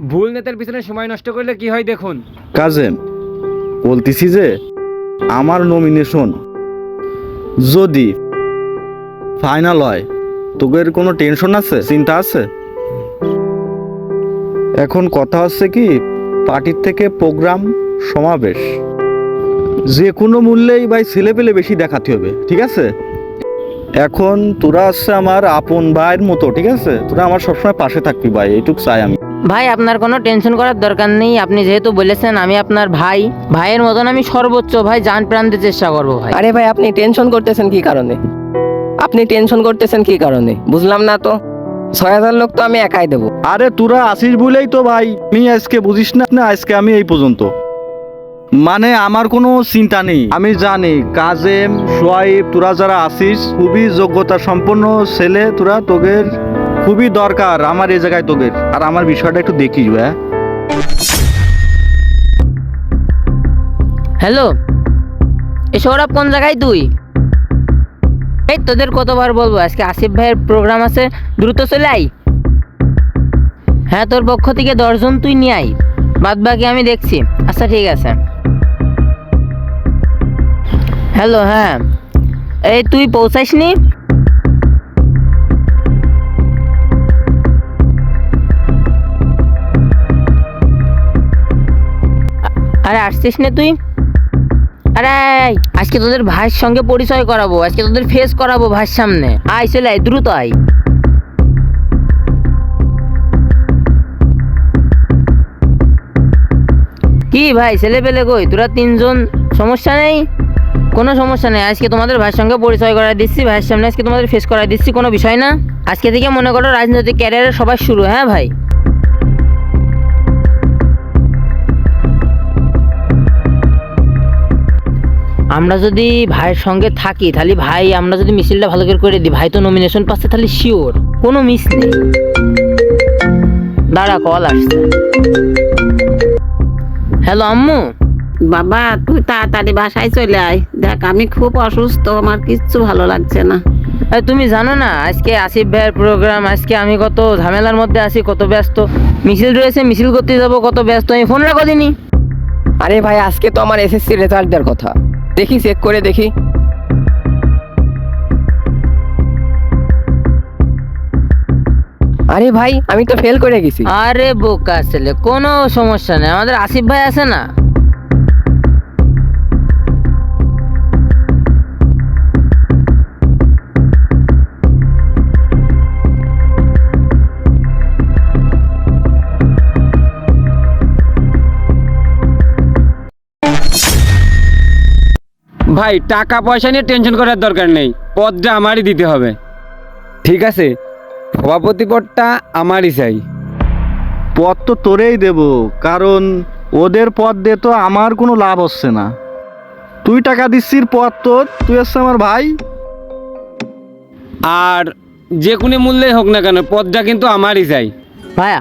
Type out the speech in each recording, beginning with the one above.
ভুল নেতার পিছনে সময় নষ্ট করলে কি হয় দেখুন। কাজেম বলতেছি যে, আমার নমিনেশন যদি ফাইনাল হয় তোদের কোনো টেনশন আছে? চিন্তা আছে? এখন কথা হচ্ছে কি পার্টির থেকে প্রোগ্রাম সমাবেশ। যে কোনো মূল্যেই ভাই ছেলে পেলে বেশি দেখাতে হবে, ঠিক আছে? এখন তোরা হচ্ছে আমার আপন ভাইয়ের মতো, ঠিক আছে? তোরা আমার সবসময় পাশে থাকবি ভাই, এইটুক চাই আমি। ভাই আপনার কোনো টেনশন করার দরকার নেই। আপনি যেহেতু বলেছেন আমি আপনার ভাই। ভাইয়ের মতন আমি সর্বোচ্চ ভাই জান প্রাণ দিয়ে চেষ্টা করব ভাই। আরে ভাই আপনি টেনশন করতেছেন কি কারণে? আপনি টেনশন করতেছেন কি কারণে? বুঝলাম না তো। ছয় হাজার লোক তো আমি একাই দেবো। আরে তোরা আসিস বলেই তো ভাই। আমি আজকে বুঝিস না না আজকে আমি এই পর্যন্ত। মানে আমার কোনো চিন্তা নেই। আমি জানি কাজেম সোয়াইব তোরা যারা আসিস খুবই যোগ্যতা সম্পন্ন ছেলে তোরা তোদের খুবই দরকার আমার এই জায়গায় তোদের। আর আমার বিষয়টা একটু দেখিস হ্যাঁ? হ্যালো, এ সৌরভ কোন জায়গায় তুই? এই তোদের কতবার বলব, আজকে আসিফ ভাইয়ের প্রোগ্রাম আছে, দ্রুত চলে আই হ্যাঁ তোর পক্ষ থেকে দশজন তুই নিয়ে আই বাদ বাকি আমি দেখছি। আচ্ছা ঠিক আছে। হ্যালো হ্যাঁ। এই, তুই পৌঁছাসনি? আরে, আসছিস না তুই? আরে আজকে তোদের ভাইয়ের সঙ্গে পরিচয় করাবো, আজকে তোদের ফেস করাবো ভাইয়ের সামনে। আয়, চলে আয়, দ্রুত আয়। কি ভাই ছেলে পেলে কই? তোরা তিনজন সমস্যা নেই? কোনো সমস্যা নেই, আজকে তোমাদের ভাইয়ের সঙ্গে পরিচয় করাই দিচ্ছি, ভাইয়ের সামনে আজকে তোমাদের ফেস করাই দিচ্ছি, কোনো বিষয় না। আজকে থেকে মনে করো রাজনৈতিক ক্যারিয়ারের সবার শুরু হ্যাঁ ভাই? আমরা যদি ভাইয়ের সঙ্গে থাকি তাহলে ভাই আমরা যদি মিছিলটা ভালো করে করে দিই ভাই তো নমিনেশন পাচ্ছে তাহলে শিওর কোনো মিস নেই। দাঁড়া কল আসছে। হ্যালো আম্মু। বাবা তুই তাড়াতাড়ি বাসায় চলে আয়। দেখ আমি খুব অসুস্থ আমার কিচ্ছু ভালো লাগছে না। তুমি জানো না আজকে আসিফ ভাইয়ের প্রোগ্রাম আজকে আমি কত ঝামেলার মধ্যে আছি কত ব্যস্ত। মিছিল রয়েছে মিছিল করতে যাব কত ব্যস্ত আমি ফোন রাখো দিনি আরে ভাই আজকে তো আমার এসএসসি রেজাল্ট দেওয়ার কথা। দেখি চেক করে দেখি। আরে ভাই, আমি তো ফেল করে গেছি। আরে বোকা ছেলে, কোনো সমস্যা নেই। আমাদের আসিফ ভাই আছে না? ভাই টাকা পয়সা নিয়ে টেনশন করার দরকার নেই। পদটা আমারই দিতে হবে। ঠিক আছে। সভাপতি পদটা আমারই চাই। পদ তো তোরেই দেব কারণ ওদের পদ দিয়ে তো আমার কোনো লাভ হচ্ছে না। তুই টাকা দিচ্ছিস পদ তোর তুই হচ্ছে আমার ভাই। আর যে কোনো মূল্যেই হোক না কেন পদটা কিন্তু আমারই চাই। ভাইয়া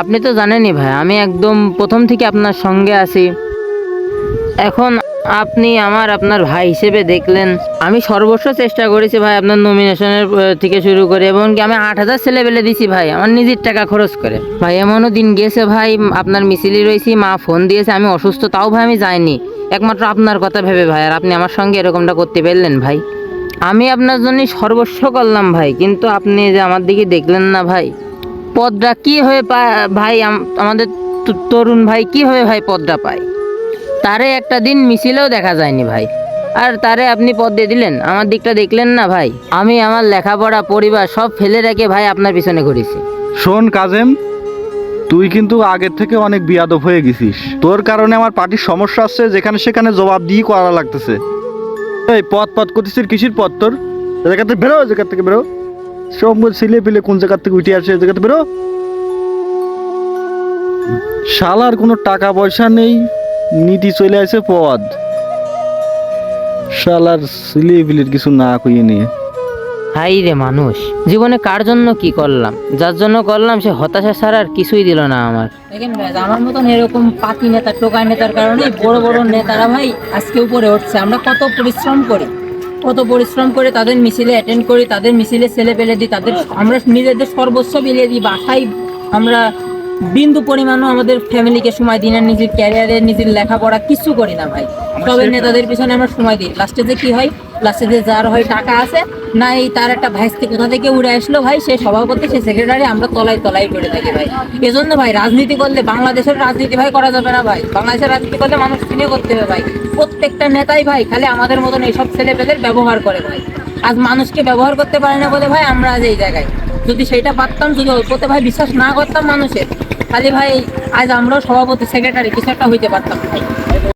আপনি তো জানেনই ভাই আমি একদম প্রথম থেকে আপনার সঙ্গে আছি। এখন আপনি আমার আপনার ভাই হিসেবে দেখলেন। আমি সর্বস্ব চেষ্টা করেছি ভাই আপনার নমিনেশনের থেকে শুরু করে এবং কি আমি আট হাজার ছেলে বেলে দিছি ভাই, আমার নিজের টাকা খরচ করে। ভাই, এমনও দিন গেছে ভাই, আপনার মিছিলি রয়েছি, মা ফোন দিয়েছে, আমি অসুস্থ, তাও ভাই আমি যাইনি। একমাত্র আপনার কথা ভেবে ভাই, আর আপনি আমার সঙ্গে এরকমটা করতে পারলেন ভাই। আমি আপনার জন্য সর্বস্ব করলাম ভাই, কিন্তু আপনি যে আমার দিকে দেখলেন না ভাই। পদটা কি হয়ে পায় ভাই আমাদের তরুণ ভাই কি হয়ে ভাই পদটা পায়? তারে একটা দিন মিছিলেও দেখা যায়নি ভাই। আর তারে আপনি পদ দিয়ে দিলেন, আমার দিকটা দেখলেন না ভাই। আমি আমার লেখাপড়া, পরিবার সব ফেলে রেখে ভাই আপনার পিছনে ঘুরেছি। শোন কাজেম, তুই কিন্তু আগের থেকে অনেক বিয়াদব হয়ে গেছিস। তোর কারণে আমার পার্টির সমস্যা আসছে যেখানে সেখানে জবাব দিয়ে করা লাগতেছে। এই পথ পথ করতেছিস, কিসির পথ তোর? জায়গা থেকে বেরো জায়গা থেকে বেরো। সব ছিলে পিলে কোন জায়গা থেকে উঠে আসে, এ জায়গা থেকে বেরো। শালার কোনো টাকা পয়সা নেই নীতি চলে আসে পদ শালার ছিলে পিলের কিছু না কইয়ে নিয়ে। হাই রে মানুষ জীবনে কার জন্য কি করলাম? যার জন্য করলাম সে হতাশা ছাড়া আর কিছুই দিল না আমার। দেখেন ভাই আমার মতন এরকম পাতি নেতা টোকাই নেতার কারণে বড় বড় নেতারা ভাই আজকে উপরে উঠছে। আমরা কত পরিশ্রম করি কত পরিশ্রম করে তাদের মিছিলে অ্যাটেন্ড করি তাদের মিছিলে ছেলে পেলে দিই তাদের আমরা নিজেদের সর্বস্ব বিলিয়ে দিই বাসায় আমরা বিন্দু পরিমাণও আমাদের ফ্যামিলিকে সময় দিই না নিজের ক্যারিয়ারে নিজের লেখাপড়া কিছু করি না ভাই। সবের নেতাদের পিছনে আমরা সময় দিই। লাস্টে যে কি হয়? লাস্টে যে যার হয় টাকা আছে না এই তার একটা ভাইস্তি কোথা থেকে উড়ে আসলো ভাই সে সভাপতি সে সেক্রেটারি আমরা তলায় তলায় পড়ে থাকি ভাই। এজন্য ভাই রাজনীতি করলে বাংলাদেশের রাজনীতি ভাই করা যাবে না ভাই। বাংলাদেশের রাজনীতি করলে মানুষ চিনে করতে হবে ভাই। প্রত্যেকটা নেতাই ভাই খালি আমাদের মতন এইসব ছেলেপেলের ব্যবহার করে ভাই। আজ মানুষকে ব্যবহার করতে পারে না বলে ভাই আমরা আজ এই জায়গায়। যদি সেটা পারতাম যদি অল্পতে ভাই বিশ্বাস না করতাম মানুষের খালি ভাই আজ আমরাও সভাপতি সেক্রেটারি কিছু একটা হইতে পারতাম। ভাই